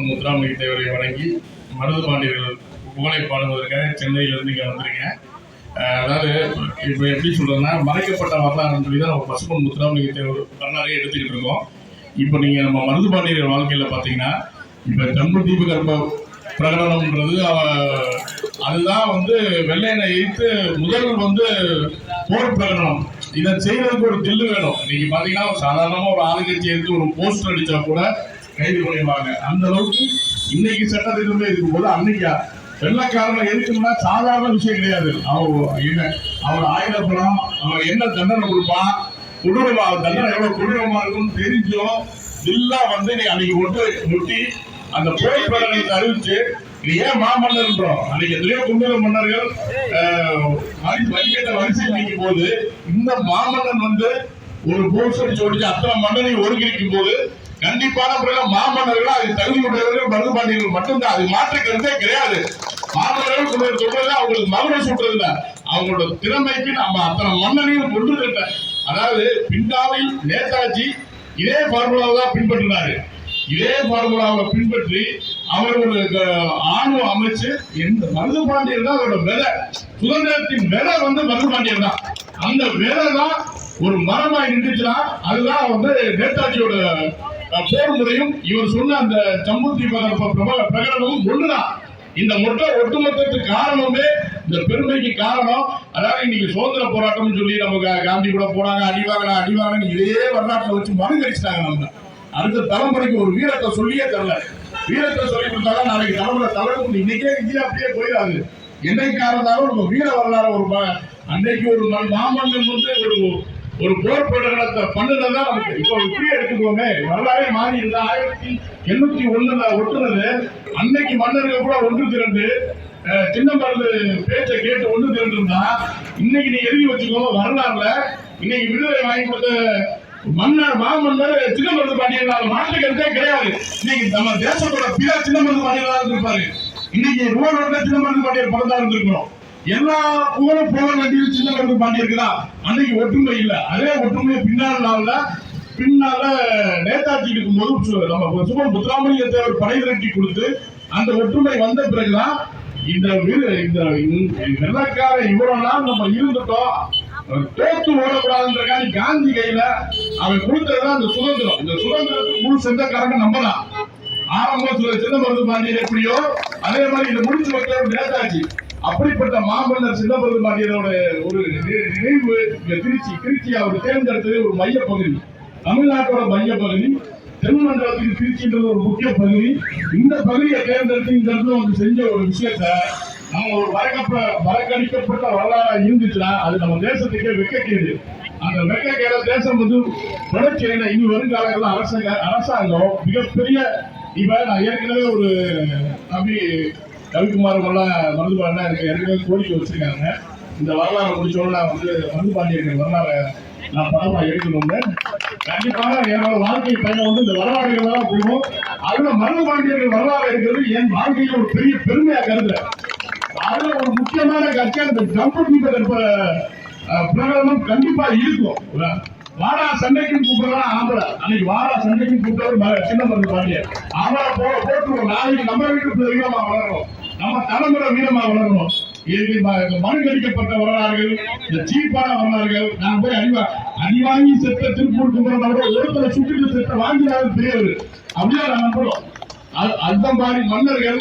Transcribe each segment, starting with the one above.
பசுமன் முத்துராமலிங்க தேவரை வணங்கி மருது பாண்டியர்கள் புகழை பாடுவதற்காக சென்னையிலேருந்து இங்கே வந்திருக்கேன். அதாவது இப்போ எப்படி சொல்கிறதுன்னா மறைக்கப்பட்ட வரலாறுன்னு சொல்லி தான் நம்ம பசுமன் முத்துராமலிங்க தேவர் வரலாறே எடுத்துக்கிட்டு இருக்கோம். இப்போ நீங்கள் நம்ம மருது பாண்டியர்கள் வாழ்க்கையில் பார்த்தீங்கன்னா இப்போ ஜம்பு தீபகற்ப பிரகடனம்ன்றது அவ- அதுதான் வந்து வெள்ளையனை எதிர்த்து முதல் வந்து போர் பிரகடனம். இதை செய்யறதுக்கு ஒரு தில்லு வேணும். இன்னைக்கு பார்த்தீங்கன்னா ஒரு ஒரு ஆளுங்கட்சி எடுத்து ஒரு போஸ்டர் அடித்தா கூட கைது பண்ணிடுவாங்க. அந்த அளவுக்கு இன்னைக்கு சட்டத்திட்டமே இருக்கும்போது அன்னைக்கு வெள்ளக்காரனை எதுக்குன்னா சாதாரண விஷயம் கிடையாது. அவன் என்ன? அவன் ஆயுதப்படம் அவன் என்ன தண்டனை கொடுப்பான்? கொடூரமா தண்டனை எவ்வளவு கொடூரமா இருக்கும்னு தெரிஞ்சும் தில்லா வந்து நீ அன்னைக்கு ஒட்டு முட்டி அந்த போய் பிரகடனத்தை அறிவிச்சு நீ ஏன் மாமன்னர்ன்றோம் அன்னைக்கு எத்தனையோ குண்டல மன்னர்கள் ஆஹ், வரிசை நிற்கும் போது இந்த மாமன்னன் வந்து ஒரு போர்ஸ் அடிச்சு அத்தனை மன்னனை ஒருங்கிணைக்கும் போது கண்டிப்பான முறையில் மாமன்னர்கள் அது தகுதி உடையவர்கள் மருது பாண்டியர்கள் மட்டும்தான். அது மாற்று கருத்தே கிடையாது. மாமன்னர்கள் கொண்டு சொல்றது அவங்களுக்கு மகுடம் சுட்டுறது இல்லை. அவங்களோட திறமைக்கு நம்ம அத்தனை மன்னனையும் கொண்டு இருக்க அதாவது பிண்டாவில் நேதாஜி இதே பார்முலாவை தான் பின்பற்றினாரு. இதே பார்முலாவை பின்பற்றி அவர்களோட ஒரு அமைச்சு எந்த மருது பாண்டியர் தான் அவரோட விதை. சுதந்திரத்தின் விதை வந்து மருது பாண்டியர் தான். அந்த விதை தான் ஒரு மரமாய் நின்றுச்சுன்னா அதுதான் வந்து நேதாஜியோட போர் முறையும் இவர் சொன்ன அந்த சம்புத்தி பிரகடனமும் ஒண்ணுதான். இந்த மொட்டை ஒட்டுமொத்தத்துக்கு காரணமே இந்த பெருமைக்கு காரணம். அதாவது இன்னைக்கு சுதந்திர போராட்டம்னு சொல்லி நமக்கு காந்தி கூட போனாங்க அடிவாங்கடா அடிவாங்க இதே வரலாற்றை வச்சு மறுகரிச்சிட்டாங்க நம்ம அடுத்த தலைமுறைக்கு ஒரு வீரத்தை சொல்லியே தரல. வீரத்தை சொல்லி கொடுத்தாதான் நாளைக்கு தலைமுறை தலைமுறை இன்னைக்கே இந்தியா அப்படியே போயிடாது. என்னைக்கு காரணத்தாலும் நம்ம வீர வரலாறு ஒரு அன்னைக்கு ஒரு மாமன்னன் வந்து ஒரு ஒரு போர் பிரகடனத்தை பண்ணுனதா நமக்கு இப்போ இப்படியே எடுத்துக்கோங்க வரலாறே மாறி இருந்தா ஆயிரத்தி எண்ணூத்தி ஒண்ணுல ஒட்டுனது. அன்னைக்கு மன்னர்கள் கூட ஒன்று திரண்டு அஹ், சின்ன மருந்து பேச்சை கேட்டு ஒன்று திரண்டு இருந்தா இன்னைக்கு நீ எழுதி வச்சுக்கோங்க வரலாறுல இன்னைக்கு விடுதலை வாங்கி கொடுத்த மன்னர் மாமன்னர் சின்ன மருந்து பாண்டியர் மாற்றுக்கிறதே கிடையாது. இன்னைக்கு நம்ம தேசத்தோட பிற சின்ன மருந்து பாண்டியர் தான் இருந்திருப்பாரு. இன்னைக்கு ரோடு சின்ன மருந்து பாண்டியர் பிறந்தா இருந்திருக்கணும் எல்லா புகழும் போக வேண்டியது சின்ன மருந்து பாண்டியருக்கு அன்னைக்கு ஒற்றுமை இல்ல. அதே ஒற்றுமை பின்னால் நாள்ல பின்னால நேதாஜி இருக்கும்போது சு- நம்ம சுமன் முத்துராமலிங்க தேவர் படை திரட்டி கொடுத்து அந்த ஒற்றுமை வந்த பிறகுதான் இந்த இந்த வெள்ளக்கார இவ்வளவு நாள் நம்ம இருந்துட்டோம். தோத்து ஓடக்கூடாதுன்றக்காண்டி காந்தி கையில அவன் கொடுத்ததுதான் அந்த சுதந்திரம். இந்த சுதந்திரத்துக்கு முழு சொந்தக்காரங்க நம்ம தான் ஆரம்பத்துல சின்ன மருந்து பாண்டியர் எப்படியோ அதே மாதிரி இந்த முடிச்சு வைக்கிற நேதாஜி. அப்படிப்பட்ட மாமன்னர் சின்ன ஒரு நினைவு திருச்சி திருச்சி அவர் தேர்ந்தெடுத்தது ஒரு மையப்பகுதி தமிழ்நாட்டோட மையப்பகுதி தென்மண்டலத்துக்கு திருச்சின்றது ஒரு முக்கிய பகுதி. இந்த பகுதியை தேர்ந்தெடுத்து இந்த இடத்துல வந்து செஞ்ச ஒரு விஷயத்த நம்ம ஒரு வரக்கப்ப வரக்கணிக்கப்பட்ட வரலாறா இருந்துச்சுன்னா அது நம்ம தேசத்துக்கே வெக்கக்கேடு. அந்த வெக்கக்கேட தேசம் வந்து தொடர்ச்சியில இனி வருங்காலங்களில் அரசாங்க அரசாங்கம் மிகப்பெரிய இப்ப நான் ஏற்கனவே ஒரு தம்பி ரவிக்குமார் எல்லாம் மருதுபாண்டா எனக்கு ஏற்கனவே கோரிக்கை வச்சிருக்காங்க. இந்த வரலாறு முடிச்சோன்னு நான் வந்து மருதுபாண்டியர்கள் வரலாறு நான் படமாக எடுக்கணும்னு. கண்டிப்பாக என்னோட வாழ்க்கை பயணம் வந்து இந்த வரலாறுகள் தான் போகும் அதுல மருதுபாண்டியர்கள் வரலாறு இருக்கிறது என் வாழ்க்கையில ஒரு பெரிய பெருமையாக கருதுறேன். அதுல ஒரு முக்கியமான கட்சி அந்த ஜம்பு தீபகற்ப பிரகடனம் கண்டிப்பாக இருக்கும். வாடா சண்டைக்கும் கூப்பிடுறா ஆம்பளை. அன்னைக்கு வாடா சண்டைக்கும் கூப்பிட்டவர் சின்ன மருந்து பாண்டியர் ஆம்பளை போ போட்டுருவோம். நாளைக்கு நம்ம வீட்டுக்கு வீரமா வளரணும் நம்ம தலைமுறை வீரமா வளரணும். இது ம- இந்த மனுகடிக்கப்பட்ட வரலாறுகள் இந்த சீப்பான வரலாறுகள் நான் போய் அடிவா அடி வாங்கி செத்த திருப்பூர் கும்பிடுறத விட ஒருத்தரை சுட்டுட்டு செத்த வாங்கினாலும் தெரியாது அப்படியே நான் நம்புறோம் அது- அந்த மாதிரி மன்னர்கள்.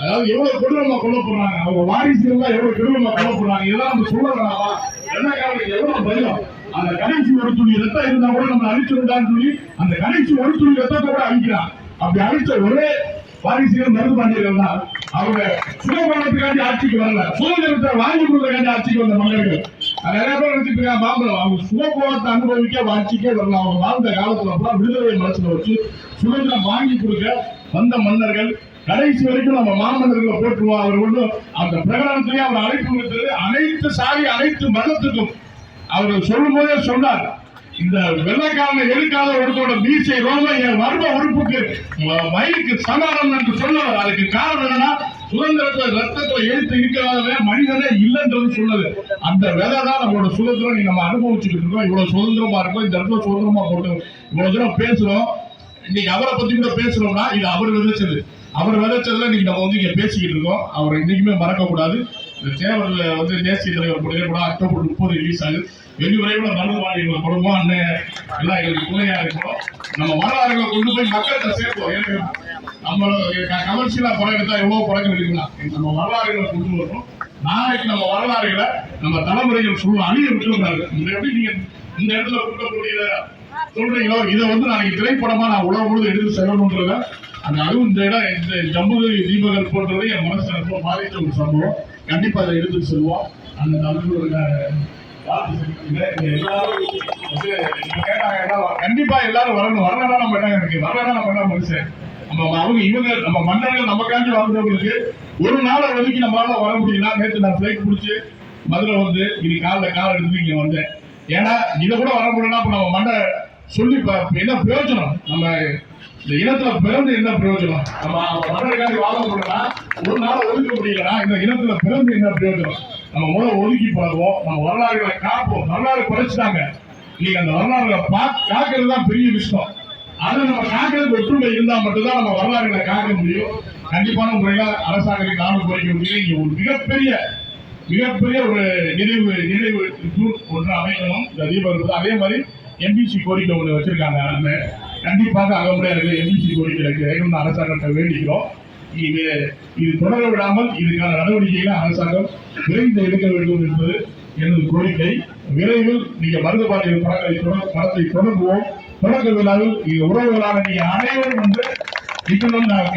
அதாவது எவ்வளவு கொடூரமா கொல்ல போறாங்க. அவங்க வாரிசுகள் எல்லாம் எவ்வளவு கொடூரமா கொல்ல போறாங்க. இதெல்லாம் நம்ம சொல்ல வேணாமா வெள்ளக்காரனுக்கு எவ்வளவு பயம். அந்த கடைசி ஒரு துளி ரத்தம் இருந்தா கூட நம்ம அழிச்சிருந்தான்னு சொல்லி அந்த கடைசி ஒரு துளி ரத்தத்தை கூட அழிக்கிறான். அப்படி அழிச்ச ஒரே வாரிசுகள் மருந்து பாண்டியர்கள் தான் அவங்க சுகபலத்துக்காண்டி ஆட்சிக்கு வரல. சுதந்திரத்தை வாங்கி கொடுக்கறதுக்காண்டி ஆட்சிக்கு வந்த மன்னர்கள் அது நிறைய பேர் நினைச்சிட்டு இருக்காங்க மாம்பழம் அவங்க சுகபோகத்தை அனுபவிக்க ஆட்சிக்கே வரல. அவங்க வாழ்ந்த காலத்துல கூட விடுதலை மனசுல வச்சு சுதந்திரம் வாங்கி கொடுக்க வந்த மன்னர்கள் கடைசி வரைக்கும் நம்ம மாமன்னர்களை போட்டுருவோம் அவர் ஒன்றும் அந்த பிரகடனத்திலேயே அவர் அழைப்பு கொடுத்தது அனைத்து சாதி அனைத்து மதத்துக்கும். அவர் சொல்லும் போதே சொன்னார் இந்த வெள்ளைக்காரனை எழுக்காத ஒருத்தோட மீசை ரோம என் மர்ம உறுப்புக்கு மயிலுக்கு சமானம் என்று சொன்னவர். அதுக்கு காரணம் என்னன்னா சுதந்திரத்தை ரத்தத்துல எழுத்து இருக்கிறாவே மனிதனே இல்லைன்றது சொன்னது அந்த வேலை தான் நம்மளோட சுதந்திரம். நீ நம்ம அனுபவிச்சுட்டு இருக்கோம். இவ்வளவு சுதந்திரமா இருக்கோம். இந்த இடத்துல சுதந்திரமா போட்டு இவ்வளவு தூரம் பேசுறோம். இன்னைக்கு அவரை பத்தி கூட பேசுறோம்னா இது அவர் விதைச்சது. அவர் விதைச்சதுல இன்னைக்கு நம்ம வந்து இங்க பேசிக்கிட்டு இருக்கோம். அவரை இன்னைக்குமே மறக்க கூடாது இந்த தேவரில் வந்து தேசிய தலைவர் படையில கூட அக்டோபர் முப்பது ரிலீஸ் ஆகுது. வெகு விரைவில் மருதுவாணி குடும்பம் அண்ணன் எல்லாம் எங்களுக்கு துணையாக இருக்கணும். நம்ம வரலாறுகளை கொண்டு போய் மக்கள்கிட்ட சேர்ப்போம். எனக்கு நம்ம கமர்ஷியலாக படம் எடுத்தால் எவ்வளோ படங்கள் எடுக்கலாம் நம்ம வரலாறுகளை கொண்டு வரணும். நாளைக்கு நம்ம வரலாறுகளை நம்ம தலைமுறைகள் சொல்ல அழிய விட்டுருக்காரு இந்த எப்படி நீங்கள் இந்த இடத்துல கொடுக்கக்கூடிய சொல்றீங்களோ இதை வந்து நாளைக்கு திரைப்படமா நான் உலகம் முழுது எடுத்து செல்லணுன்றத அந்த அதுவும் இந்த இடம் இந்த ஜம்பு தீபங்கள் என் மனசு ரொம்ப பாதித்த ஒரு சம்பவம். கண்டிப்பா அதை எடுத்து செல்வோம் அந்த நண்பர்களோட எல்லாரும் கண்டிப்பா எல்லாரும் வரணும். வரலாம் நம்ம என்ன இருக்கு? வரலன்னா நம்ம என்ன மனுஷன்? நம்ம அவங்க இவங்க நம்ம மன்னர்கள் நமக்காண்டி வாழ்ந்தவங்களுக்கு ஒரு நாளை ஒதுக்கி நம்மளால வர முடியல. நேற்று நான் பிளைட் பிடிச்சி மதுரை வந்து இன்னைக்கு காலில் காலை எடுத்து இங்க வந்தேன். ஏன்னா இதை கூட வர முடியலன்னா அப்ப நம்ம மண்டை சொல்லி பா- என்ன பிரயோஜனம்? நம்ம இந்த இனத்துல பிறந்து என்ன பிரயோஜனம்? நம்ம மன்னருக்காண்டி வாழ முடியலன்னா ஒரு நாளை ஒதுக்க முடியலன்னா இந்த இனத்துல பிறந்து என்ன பிரயோஜனம்? நம்ம முதல்ல ஒதுக்கி பழகுவோம் நம்ம வரலாறுகளை காப்போம். வரலாறு குறைச்சிட்டாங்க நீங்க அந்த வரலாறுகளை பா காக்கிறது தான் பெரிய விஷயம். அதை நம்ம காக்கிறது ஒற்றுமை இருந்தா மட்டும்தான் நம்ம வரலாறுகளை காக்க முடியும். கண்டிப்பான முறையில அரசாங்கத்தை நானும் குறைக்க முடியும். இங்க ஒரு மிகப்பெரிய மிகப்பெரிய ஒரு நினைவு நினைவு ஒன்று அமைக்கணும் இந்த தீபம் அதே மாதிரி எம்பிசி கோரிக்கை ஒன்று வச்சுருக்காங்க. அந்த கண்டிப்பாக முடியாது எம்பிசி கோரிக்கை வைக்கணும்னு அரசாங்கத்தை வேண்டிக்கிறோம். இது இது தொடர விடாமல் இதுக்கான நடவடிக்கைகளை அரசாங்கம் விரைந்து எடுக்க வேண்டும் என்பது எனது கோரிக்கை. விரைவில் நீங்க மருதுபாட்டியல் படங்களை படத்தை தொடங்குவோம். தொடக்க விழாவில் இது உறவுகளான நீங்க அனைவரும் வந்து இருக்கணும்னு நான்